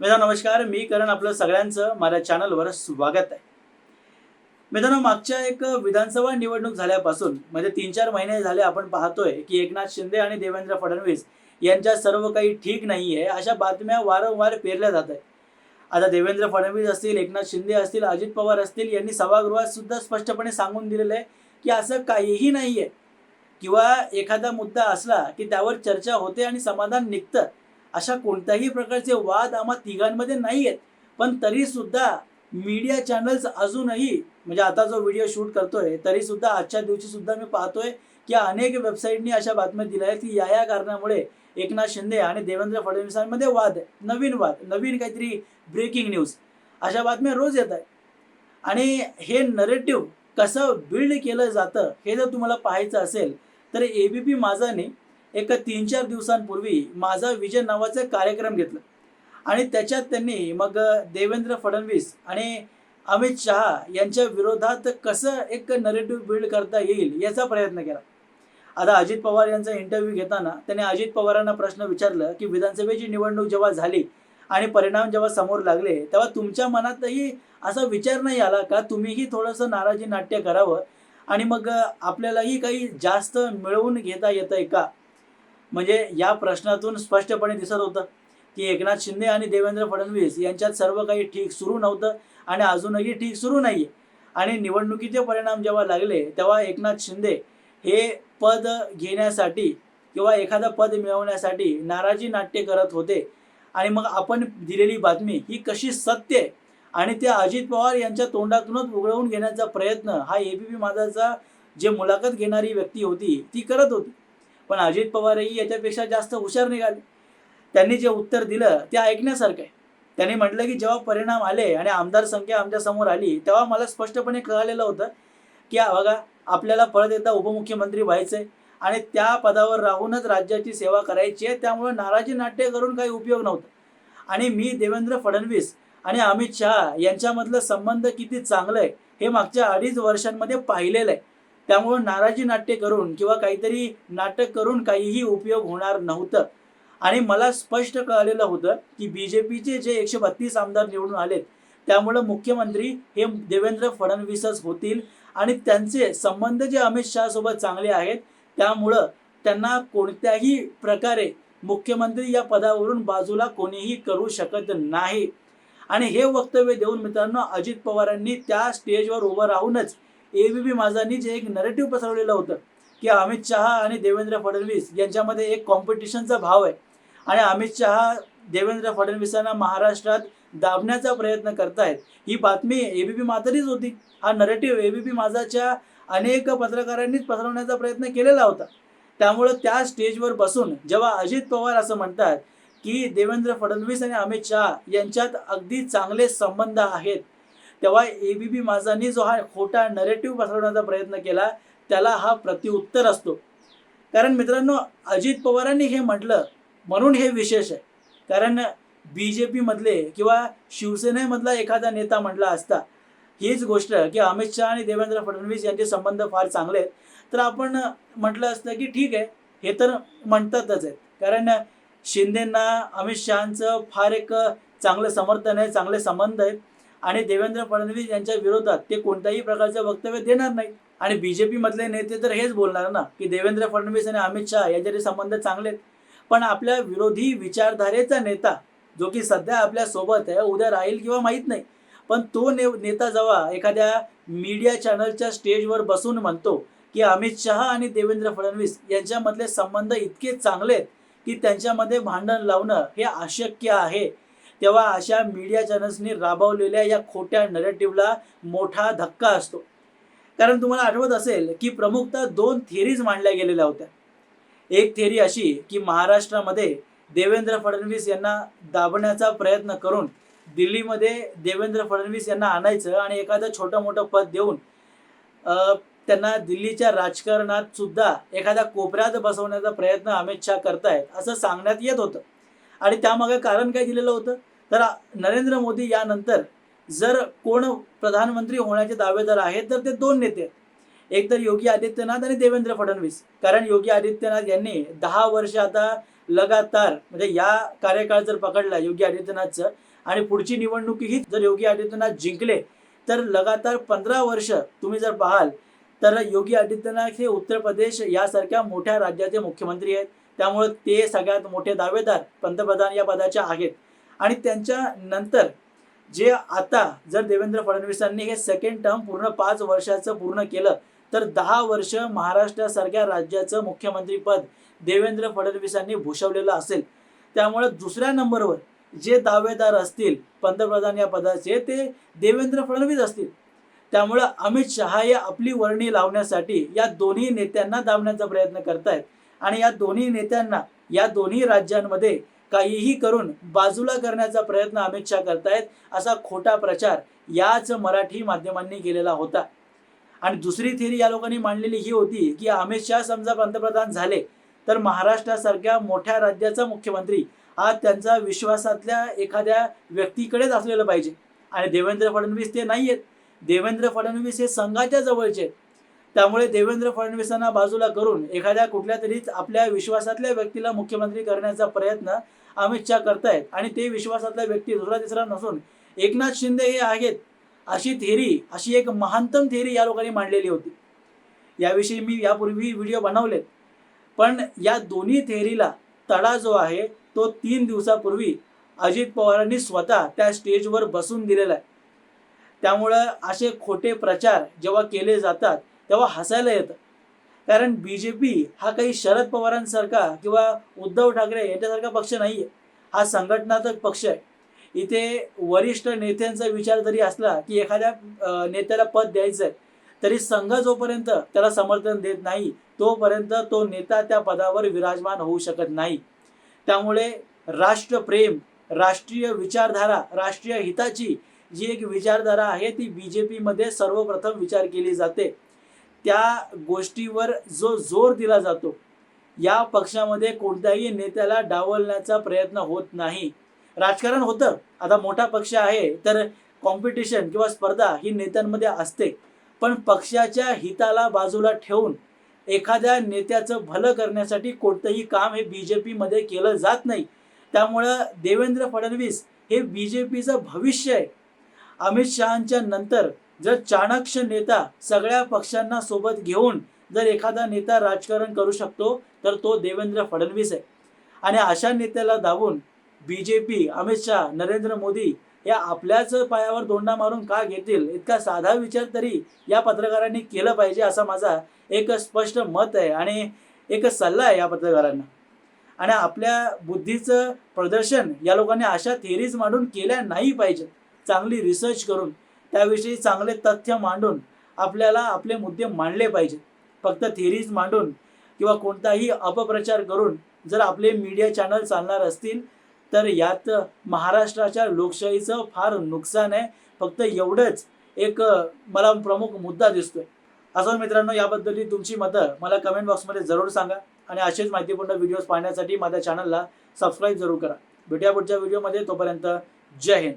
मित्रांनो नमस्कार. मी करण आपलं सगळ्यांचं माझ्या चॅनलवर स्वागत आहे. मित्रांनो मागच्या एक विधानसभा निवडणूक झाल्यापासून म्हणजे तीन चार महिने झाले आपण पाहतोय की एकनाथ शिंदे आणि देवेंद्र फडणवीस यांच्या सर्व काही ठीक नाही आहे अशा बातम्या वारंवार पेरल्या जात आहेत. आता देवेंद्र फडणवीस असतील एकनाथ शिंदे असतील अजित पवार असतील यांनी सभागृहात सुद्धा स्पष्टपणे सांगून दिलेलं आहे की असं काहीही नाही आहे किंवा एखादा मुद्दा असला की त्यावर चर्चा होते आणि समाधान निघतं. अशा कोणत्याही प्रकारचे वाद आम्हा तिघांमध्ये नाही आहेत पण तरी सुद्धा मीडिया चॅनल्स अजूनही म्हणजे आता जो व्हिडिओ शूट करतोय तरी सुद्धा आजच्या दिवशी सुद्धा मी पाहतोय की अनेक वेबसाईटनी अशा बातम्या दिल्या आहेत की या या कारणामुळे एकनाथ शिंदे आणि देवेंद्र फडणवीसांमध्ये वाद आहे. नवीन वाद नवीन काहीतरी ब्रेकिंग न्यूज अशा बातम्या रोज येत आहेत. आणि हे नरेटिव्ह कसं बिल्ड केलं जातं हे जर तुम्हाला पाहायचं असेल तर एबीपी माझाने एक तीन चार दिवसांपूर्वी माझा विजय नावाचा कार्यक्रम घेतला. आणि त्याच्यात त्यांनी मग देवेंद्र फडणवीस आणि अमित शहा यांच्या विरोधात कसं एक नरेटिव्ह बिल्ड करता येईल याचा प्रयत्न केला. आता अजित पवार यांचा इंटरव्ह्यू घेताना त्यांनी अजित पवारांना प्रश्न विचारलं की विधानसभेची निवडणूक जेव्हा झाली आणि परिणाम जेव्हा समोर लागले तेव्हा तुमच्या मनातही असा विचार नाही आला का? तुम्हीही थोडंसं नाराजी नाट्य करावं आणि मग आपल्यालाही काही जास्त मिळवून घेता येतं आहे का? म्हणजे या प्रश्नातून स्पष्टपणे दिसत होतं की एकनाथ शिंदे आणि देवेंद्र फडणवीस यांच्यात सर्व काही ठीक सुरू नव्हतं आणि अजूनही ठीक सुरू नाही आणि निवडणुकीचे परिणाम जेव्हा लागले तेव्हा एकनाथ शिंदे हे पद घेण्यासाठी किंवा एखादं पद मिळवण्यासाठी नाराजी नाट्य करत होते. आणि मग आपण दिलेली बातमी ही कशी सत्य आहे? आणि ते अजित पवार यांच्या तोंडातूनच उघडवून घेण्याचा प्रयत्न हा एबीपी माझाचा जे मुलाखत घेणारी व्यक्ती होती ती करत होती. पण अजित पवारही याच्यापेक्षा जास्त हुशार निघाले. त्यांनी जे उत्तर दिलं ते ऐकण्यासारखं आहे. त्यांनी म्हटलं की जेव्हा परिणाम आले आणि आमदार संख्या आमच्यासमोर आली तेव्हा मला स्पष्टपणे कळालेलं होतं की बघा आपल्याला परत एकदा उपमुख्यमंत्री व्हायचंय आणि त्या पदावर राहूनच राज्याची सेवा करायची आहे. त्यामुळे नाराजी नाट्य करून काही उपयोग नव्हता. आणि मी देवेंद्र फडणवीस आणि अमित शहा यांच्यामधलं संबंध किती चांगलं आहे हे मागच्या अडीच वर्षांमध्ये पाहिलेलं आहे. त्यामुळं नाराजी नाट्य करून किंवा काहीतरी नाटक करून काहीही उपयोग होणार नव्हतं. आणि मला स्पष्ट कळलेलं होतं की बी जे पीचे जे एकशे बत्तीस आमदार निवडून आलेत त्यामुळं मुख्यमंत्री हे देवेंद्र फडणवीसच होतील आणि त्यांचे संबंध जे अमित शहा सोबत चांगले आहेत त्यामुळं त्यांना कोणत्याही प्रकारे मुख्यमंत्री या पदावरून बाजूला कोणीही करू शकत नाही. आणि हे वक्तव्य देऊन मित्रांनो अजित पवारांनी त्या स्टेजवर उभं राहूनच एबीपी माझानी जे एक नरेटिव्ह पसरवलेलं होतं की अमित शहा आणि देवेंद्र फडणवीस यांच्यामध्ये एक कॉम्पिटिशनचा भाव आहे. आणि अमित शहा देवेंद्र फडणवीसांना महाराष्ट्रात दाबण्याचा प्रयत्न करतायत. ही बातमी एबीपी माझारीच होती. हा नरेटिव्ह एबीपी माझाच्या अनेक पत्रकारांनीच पसरवण्याचा प्रयत्न केलेला होता. त्यामुळं त्या स्टेजवर बसून जेव्हा अजित पवार असं म्हणतात की देवेंद्र फडणवीस आणि अमित शहा यांच्यात अगदी चांगले संबंध आहेत तेव्हा एबीपी माझांनी जो हा खोटा नरेटिव्ह पसरवण्याचा प्रयत्न केला त्याला हा प्रतिउत्तर असतो. कारण मित्रांनो अजित पवारांनी हे म्हटलं म्हणून हे विशेष आहे. कारण बी जे पीमधले किंवा शिवसेनेमधला एखादा नेता म्हटला असता हीच गोष्ट की अमित शहा आणि देवेंद्र फडणवीस यांचे संबंध फार चांगले आहेत. तर आपण म्हटलं असतं की ठीक आहे हे तर म्हणतातच आहेत. कारण शिंदेंना अमित शहांचं फार एक चांगलं समर्थन आहे चांगले संबंध आहेत. आणि देवेंद्र फडणवीस यांच्या विरोधात ते कोणत्याही प्रकारचं वक्तव्य देणार नाही आणि बीजेपी मधले नेते तर हेच बोलणार ना की देवेंद्र फडणवीस आणि अमित शहा यांच्याशी संबंध चांगले आहेत. पण आपल्या विरोधी विचारधारेचा नेता जो की सध्या आपल्यासोबत आहे उद्या राहील किंवा माहीत नाही पण तो ने नेता जेव्हा एखाद्या मीडिया चॅनलच्या स्टेजवर बसून म्हणतो की अमित शहा आणि देवेंद्र फडणवीस यांच्यामधले संबंध इतके चांगले आहेत की त्यांच्यामध्ये भांडण लावणं हे अशक्य आहे तेव्हा अशा मीडिया चॅनल्सनी राबवलेल्या या खोट्या नरेटिव्हला मोठा धक्का असतो. कारण तुम्हाला आठवत असेल की प्रमुखतः दोन थेरीज मांडल्या गेलेल्या होत्या. एक थेरी अशी की महाराष्ट्रामध्ये देवेंद्र फडणवीस यांना दाबण्याचा प्रयत्न करून दिल्लीमध्ये देवेंद्र फडणवीस यांना आणायचं आणि एखादं छोटं मोठं पद देऊन त्यांना दिल्लीच्या राजकारणात सुद्धा एखाद्या कोपऱ्यात बसवण्याचा प्रयत्न अमित शहा करतायत असं सांगण्यात येत होतं. आणि त्यामागे कारण काय दिलेलं होतं? तर नरेंद्र मोदी यानंतर जर कोण प्रधानमंत्री होण्याचे दावेदार आहेत तर ते दोन नेते एक तर योगी आदित्यनाथ आणि देवेंद्र फडणवीस. कारण योगी आदित्यनाथ यांनी दहा वर्ष आता लगातार म्हणजे या कार्यकाळ जर पकडला योगी आदित्यनाथचं आणि पुढची निवडणुकीही जर योगी आदित्यनाथ जिंकले तर लगातार पंधरा वर्ष तुम्ही जर पाहाल तर योगी आदित्यनाथ हे उत्तर प्रदेश यासारख्या मोठ्या राज्याचे मुख्यमंत्री आहेत. त्यामुळे ते सगळ्यात मोठे दावेदार पंतप्रधान या पदाचे आहेत. आणि त्यांच्या नंतर जे आता जर देवेंद्र फडणवीसांनी हे सेकंड टर्म पूर्ण पाच वर्षाचं पूर्ण केलं तर दहा वर्ष महाराष्ट्रासारख्या राज्याचं मुख्यमंत्रीपद देवेंद्र फडणवीसांनी भूषवलेलं असेल. त्यामुळे दुसऱ्या नंबरवर जे दावेदार असतील पंतप्रधान या पदाचे ते देवेंद्र फडणवीस असतील. त्यामुळं अमित शहा हे आपली वर्णी लावण्यासाठी या दोन्ही नेत्यांना दाबण्याचा प्रयत्न करतायत. आणि या दोन्ही नेत्यांना या दोन्ही राज्यांमध्ये काहीही करून बाजूला करण्याचा प्रयत्न अमित शहा करतायत असा खोटा प्रचार याच मराठी माध्यमांनी केलेला होता. आणि दुसरी थिअरी या लोकांनी मांडलेली ही होती की अमित शहा समजा पंतप्रधान झाले तर महाराष्ट्रासारख्या मोठ्या राज्याचा मुख्यमंत्री हा त्यांचा विश्वासातल्या एखाद्या व्यक्तीकडेच असलेलं पाहिजे. आणि देवेंद्र फडणवीस ते नाही आहेत देवेंद्र फडणवीस हे संघाच्या जवळचे आहेत. त्यामुळे देवेंद्र फडणवीसांना बाजूला करून एखाद्या कुठल्या तरी आपल्या विश्वासातल्या व्यक्तीला मुख्यमंत्री करण्याचा प्रयत्न अमित शहा करतायत. आणि ते विश्वासातला व्यक्ती दुसरा तिसरा नसून एकनाथ शिंदे हे आहेत अशी थेरी अशी एक महानतम थेरी या लोकांनी मांडलेली होती. याविषयी मी यापूर्वी व्हिडिओ बनवलेत. पण या दोन्ही थेरीला तडा जो आहे तो तीन दिवसापूर्वी अजित पवारांनी स्वतः त्या स्टेजवर बसून दिलेला आहे. त्यामुळं असे खोटे प्रचार जेव्हा केले जातात तेव्हा हसायला येतं. कारण बी जे पी हा काही शरद पवारांसारखा किंवा उद्धव ठाकरे यांच्यासारखा पक्ष नाही आहे हा संघटनात्मक पक्ष आहे. इथे वरिष्ठ नेत्यांचा विचार जरी असला की एखाद्या नेत्याला पद द्यायचं आहे तरी संघ जोपर्यंत त्याला समर्थन देत नाही तोपर्यंत तो नेता त्या पदावर विराजमान होऊ शकत नाही. त्यामुळे राष्ट्रप्रेम राष्ट्रीय विचारधारा राष्ट्रीय हिताची जी एक विचारधारा आहे ती बी जे पीमध्ये सर्वप्रथम विचार केली जाते. त्या गोष्टीवर जो जोर दिला जातो या पक्षामध्ये कोणत्याही नेत्याला डावलण्याचा प्रयत्न होत नाही. राजकारण होतं. आता मोठा पक्ष आहे तर कॉम्पिटिशन किंवा स्पर्धा ही नेत्यांमध्ये असते. पण पक्षाच्या हिताला बाजूला ठेवून एखाद्या नेत्याचं भलं करण्यासाठी कोणतंही काम हे बी जे पीमध्ये केलं जात नाही. त्यामुळं देवेंद्र फडणवीस हे बी जे पीचं भविष्य आहे. अमित शहांच्या नंतर जर चाणक्य नेता सगळ्या पक्षांना सोबत घेऊन जर एखादा नेता राजकारण करू शकतो तर तो देवेंद्र फडणवीस आहे. आणि अशा नेत्याला दाबून B J P Amit Shah Narendra Modi या आपल्याच पायावर दोंडा मारून का घेतील इतका साधा विचार तरी या पत्रकारांनी केलं पाहिजे असा माझा एक स्पष्ट मत आहे आणि एक सल्ला आहे या पत्रकारांना. आणि आपल्या बुद्धीचं प्रदर्शन या लोकांनी अशा थेरीज मांडून केल्या नाही पाहिजे चांगली रिसर्च करून त्याविषयी चांगले तथ्य मांडून आपल्याला आपले मुद्दे मांडले पाहिजेत फक्त थेरीज मांडून किंवा कोणताही अपप्रचार करून जर आपले मीडिया चॅनल चालणार असतील तर यात महाराष्ट्राच्या लोकशाहीचं फार नुकसान आहे. फक्त एवढंच एक मला प्रमुख मुद्दा दिसतोय. असं मित्रांनो याबद्दलची तुमची मतं मला कमेंट बॉक्समध्ये जरूर सांगा आणि असेच माहितीपूर्ण व्हिडिओज पाहण्यासाठी माझ्या चॅनलला सबस्क्राईब जरूर करा. भेटूया पुढच्या व्हिडिओमध्ये तोपर्यंत जय हिंद.